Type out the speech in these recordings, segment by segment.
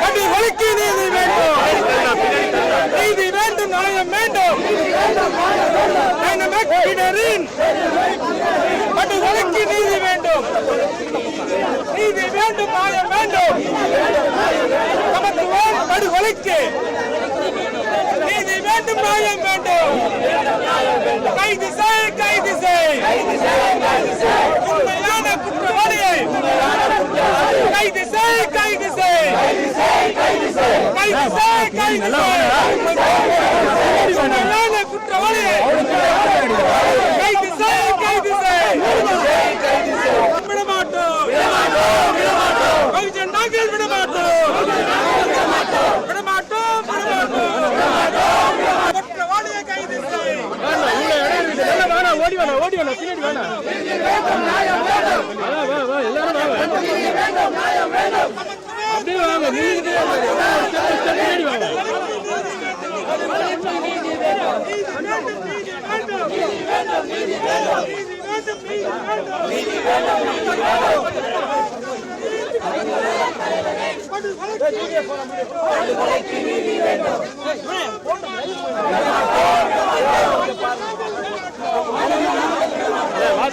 படுகொலைக்கு நீதி வேண்டும். நீதி வேண்டும் நியாயம் வேண்டும். டைனமிக்கினரின் படுகொலைக்கு நீதி வேண்டும் நீதி வேண்டும் நியாயம் வேண்டும் சமத்துவம் படுகொலைக்கு நீதி வேண்டும் நியாயம் வேண்டும். கைது செய் கைது செய். உண்மையான குற்றவாளியை கைது செய் கைது செய். கைது செய் கைது செய். உண்மையான குற்றவாளியை வேணும் பின்னாடி வேணாம் அப்படியே வாங்க பின்னாடி வாங்க. வேண்டும்.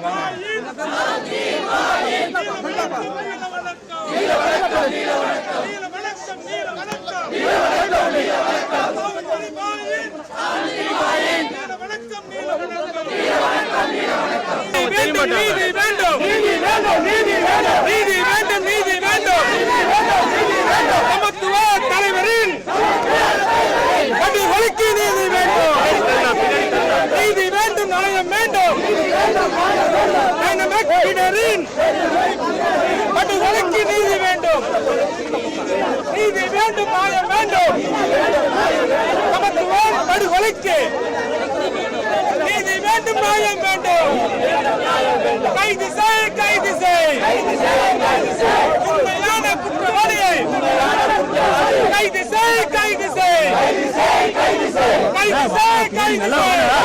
வணக்கம் வழக்கினரின் டைனமிக்கினரின் வழக்கு நீதி வேண்டும். நீதி வேண்டும் நியாயம் வேண்டும். நமக்கு படு வழக்கு. நீதி வேண்டும் நியாயம் வேண்டும். கைது செய் கைது செய். உண்மையான குற்றவாளியை கைது செய் கைது செய். கைது செய் கைது செய். கைது செய்